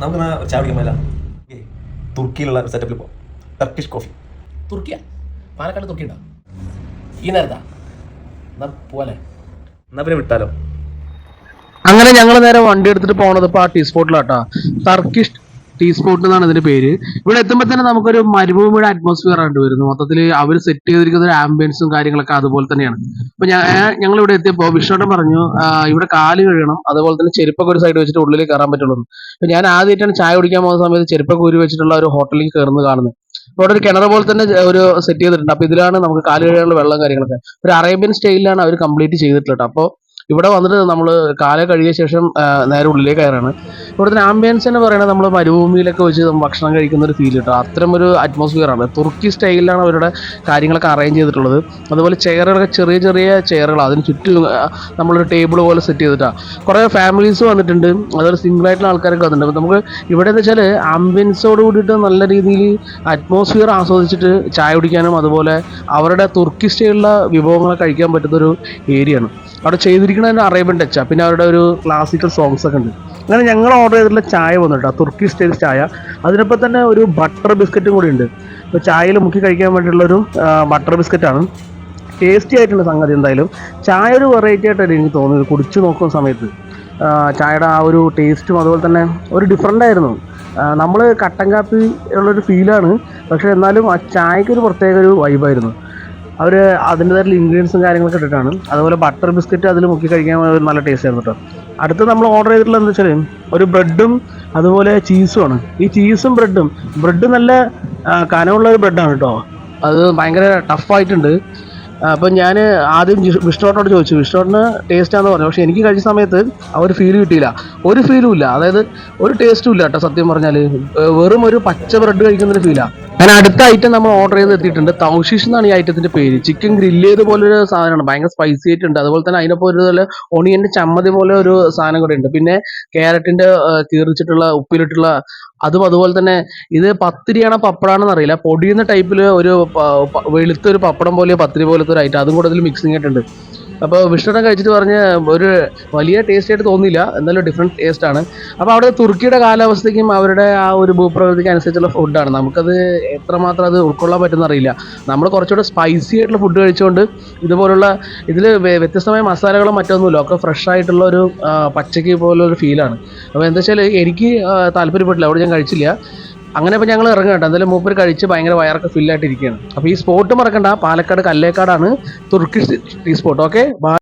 നമുക്ക് ചാടിക്കാൻ ചായ കുടിക്കാൻ മേല തുർക്കിയിലുള്ള സെറ്റപ്പിൽ പോകാം ടർക്കിഷ് കോഫി തുർക്കിയ? പാലക്കാട് തുർക്കി ഉണ്ടോ ഈ നേരത്താ? എന്നാ പോലെ എന്നാ പിന്നെ വിട്ടാലോ? അങ്ങനെ ഞങ്ങൾ നേരെ വണ്ടി എടുത്തിട്ട് പോണത് ഇപ്പൊ ആ ടീ സ്പോട്ടിലാട്ടാ ടർക്കിഷ് ടീ സ്പോട്ട് എന്നാണ് ഇതിന്റെ പേര്. ഇവിടെ എത്തുമ്പോൾ തന്നെ നമുക്കൊരു മരുഭൂമിയുടെ അറ്റ്മോസ്ഫിയർ ആയിട്ട് വരുന്നു മൊത്തത്തിൽ അവർ സെറ്റ് ചെയ്തിരിക്കുന്ന ഒരു ആംബിയൻസും കാര്യങ്ങളൊക്കെ അതുപോലെ തന്നെയാണ്. അപ്പൊ ഞങ്ങൾ ഇവിടെ എത്തിയപ്പോൾ വിഷ്ണുട്ടൻ പറഞ്ഞു ഇവിടെ കാൽ കഴുകണം. അതുപോലെ തന്നെ ചെരുപ്പൊക്കെ ഒരു സൈഡ് വെച്ചിട്ട് ഉള്ളിലേക്ക് കയറാൻ പറ്റുള്ളൂ അപ്പൊ ഞാൻ ആദ്യമായിട്ടാണ് ചായ കുടിക്കാൻ പോകുന്ന സമയത്ത് ചെരുപ്പൊക്കെ ഊരി വെച്ചിട്ടുള്ള ഒരു ഹോട്ടലിൽ കയറുന്നത് കാണുന്നത്. അവിടെ ഒരു കിണർ പോലെ തന്നെ ഒരു സെറ്റ് ചെയ്തിട്ടുണ്ട്. അപ്പൊ ഇതിലാണ് നമുക്ക് കാൽ കഴുകാനുള്ള വെള്ളം കാര്യങ്ങളൊക്കെ. ഒരു അറേബ്യൻ സ്റ്റൈലിലാണ് അവർ കംപ്ലീറ്റ് ചെയ്തിട്ടുള്ളത് അപ്പോൾ ഇവിടെ വന്നിട്ട് നമ്മൾ കാല കഴുകിയ ശേഷം നേരെ ഉള്ളിലേക്ക് കയറാണ്. ഇവിടുത്തെ ആംബിയൻസ് എന്ന് പറയുന്നത് നമ്മൾ മരുഭൂമിയിലൊക്കെ വെച്ച് ഭക്ഷണം കഴിക്കുന്ന ഒരു ഫീൽ കിട്ടും അത്തരം ഒരു അറ്റ്മോസ്ഫിയർ ആണ്. തുർക്കി സ്റ്റൈലിലാണ് അവരുടെ കാര്യങ്ങളൊക്കെ അറേഞ്ച് ചെയ്തിട്ടുള്ളത്. അതുപോലെ ചെയറുകളൊക്കെ ചെറിയ ചെറിയ ചെയറുകൾ അതിന് ചുറ്റും നമ്മളൊരു ടേബിൾ പോലെ സെറ്റ് ചെയ്തിട്ടാണ് കുറേ ഫാമിലീസ് വന്നിട്ടുണ്ട്. അതൊരു സിംഗിൾ ആയിട്ടുള്ള ആൾക്കാരൊക്കെ വന്നിട്ടുണ്ട്. അപ്പോൾ നമുക്ക് ഇവിടെ എന്ന് വെച്ചാൽ ആംബിയൻസോട് കൂടിയിട്ട് നല്ല രീതിയിൽ അറ്റ്മോസ്ഫിയർ ആസ്വദിച്ചിട്ട് ചായ കുടിക്കാനും അതുപോലെ അവരുടെ തുർക്കി സ്റ്റൈലുള്ള വിഭവങ്ങളൊക്കെ കഴിക്കാൻ പറ്റുന്ന ഒരു ഏരിയ ആണ്. അവിടെ ചെയ്തിരിക്കുന്നതിന് അറേബ്യൻ ടച്ചാണ് പിന്നെ അവരുടെ ഒരു ക്ലാസിക്കൽ സോങ്സ് ഒക്കെ ഉണ്ട്. അങ്ങനെ ഞങ്ങൾ ഓർഡർ ചെയ്തിട്ടുള്ള ചായ വന്നിട്ടാ തുർക്കി സ്റ്റൈൽ ചായ. അതിനൊപ്പം തന്നെ ഒരു ബട്ടർ ബിസ്ക്കറ്റും കൂടി ഉണ്ട്. അപ്പോൾ ചായയിൽ മുക്കി കഴിക്കാൻ വേണ്ടിയിട്ടുള്ള ഒരു ബട്ടർ ബിസ്ക്കറ്റാണ് ടേസ്റ്റി ആയിട്ടുള്ള സംഗതി എന്തായാലും. ചായ ഒരു വെറൈറ്റി ആയിട്ടാണ് എനിക്ക് തോന്നുന്നത്. കുടിച്ചു നോക്കുന്ന സമയത്ത്. ചായയുടെ ആ ഒരു ടേസ്റ്റും അതുപോലെ തന്നെ ഒരു ഡിഫറെന്റ് ആയിരുന്നു. നമ്മൾ കട്ടൻ കാപ്പി ഉള്ളൊരു ഫീലാണ് പക്ഷേ എന്നാലും ആ ചായക്കൊരു പ്രത്യേക ഒരു വൈബായിരുന്നു അവർ അതിന്റെതായിട്ടുള്ള ഇൻഗ്രീഡിയൻസും കാര്യങ്ങളൊക്കെ ഇട്ടിട്ടാണ്. അതുപോലെ ബട്ടർ ബിസ്ക്കറ്റ് അതിൽ മുക്കി കഴിക്കാൻ നല്ല ടേസ്റ്റ് ആയിരുന്നു കേട്ടോ അടുത്ത് നമ്മൾ ഓർഡർ ചെയ്തിട്ടുള്ളത് എന്താ വെച്ചാൽ ഒരു ബ്രെഡും അതുപോലെ ചീസുമാണ് ഈ ചീസും ബ്രെഡും ബ്രെഡ് നല്ല കനമുള്ള ഒരു ബ്രെഡാണ് കേട്ടോ. അത് ഭയങ്കര ടഫായിട്ടുണ്ട് അപ്പം ഞാൻ ആദ്യം വിഷ്ണുട്ടോട് ചോദിച്ചു. വിഷ്ണുവേട്ടന് ടേസ്റ്റ് ആണെന്ന് പറഞ്ഞു. പക്ഷേ എനിക്ക് കഴിച്ച സമയത്ത് ആ ഒരു ഫീൽ കിട്ടിയില്ല. ഒരു ഫീലും ഇല്ല. അതായത് ഒരു ടേസ്റ്റും ഇല്ല കേട്ടോ സത്യം പറഞ്ഞാൽ വെറും ഒരു പച്ച ബ്രെഡ് കഴിക്കുന്നൊരു ഫീലാണ് ഞാൻ അടുത്ത ഐറ്റം നമ്മൾ ഓർഡർ ചെയ്ത് എത്തിയിട്ടുണ്ട്. തൗഷീഷ് എന്നാണ് ഈ ഐറ്റത്തിന്റെ പേര്. ചിക്കൻ ഗ്രില്ല് ചെയ്ത പോലെ ഒരു സാധനമാണ്. ഭയങ്കര സ്പൈസി ആയിട്ടുണ്ട്. അതുപോലെ തന്നെ അതിനൊപ്പം ഒരു പോലെ ഒണിയന്റെ ചമ്മതി പോലെ ഒരു സാധനം കൂടെ ഉണ്ട്. പിന്നെ ക്യാരറ്റിന്റെ കീറിച്ചിട്ടുള്ള ഉപ്പിലിട്ടുള്ള അതും അതുപോലെ തന്നെ ഇത് പത്തിരിയാണോ പപ്പടാണെന്ന് അറിയില്ല. പൊടിയുന്ന ടൈപ്പിൽ ഒരു പ- പ- വെളുത്ത ഒരു പപ്പടം പോലെ പത്തിരി പോലത്തെ ഒരു ഐറ്റം അതും കൂടെ അതിൽ മിക്സിങ് ആയിട്ടുണ്ട്. അപ്പോൾ വിഷ്ണുട്ടൻ കഴിച്ചിട്ട് പറഞ്ഞ് ഒരു വലിയ ടേസ്റ്റ് ആയിട്ട് തോന്നിയില്ല എന്നാലും ഡിഫറെന്റ് ടേസ്റ്റ് ആണ്. അപ്പോൾ അവിടെ തുർക്കിയുടെ കാലാവസ്ഥയ്ക്കും അവരുടെ ആ ഒരു ഭൂപ്രകൃതിക്ക് അനുസരിച്ചുള്ള ഫുഡാണ് നമുക്കത് എത്രമാത്രം അത് ഉൾക്കൊള്ളാൻ പറ്റുന്ന അറിയില്ല. നമ്മൾ കുറച്ചുകൂടെ സ്പൈസി ആയിട്ടുള്ള ഫുഡ് കഴിച്ചുകൊണ്ട് ഇതുപോലുള്ള ഇതിൽ വ്യത്യസ്തമായ മസാലകളും മറ്റൊന്നുമില്ല. ഒക്കെ ഫ്രഷ് ആയിട്ടുള്ള ഒരു പച്ചക്ക് ഒരു ഫീലാണ് അപ്പോൾ എന്താ വെച്ചാൽ എനിക്ക് താല്പര്യപ്പെട്ടില്ല. അവിടെ ഞാൻ കഴിച്ചില്ല. അങ്ങനെ ഇപ്പോൾ ഞങ്ങൾ ഇറങ്ങുക കേട്ടോ. എന്തായാലും മൂപ്പർ കഴിച്ച് ഭയങ്കര വയറൊക്കെ ഫില്ലായിട്ടിരിക്കുകയാണ് അപ്പോൾ ഈ സ്പോട്ട് മറക്കണ്ട. പാലക്കാട് കല്ലേക്കാടാണ് തുർക്കിഷ് ടീ സ്പോട്ട് ഓക്കെ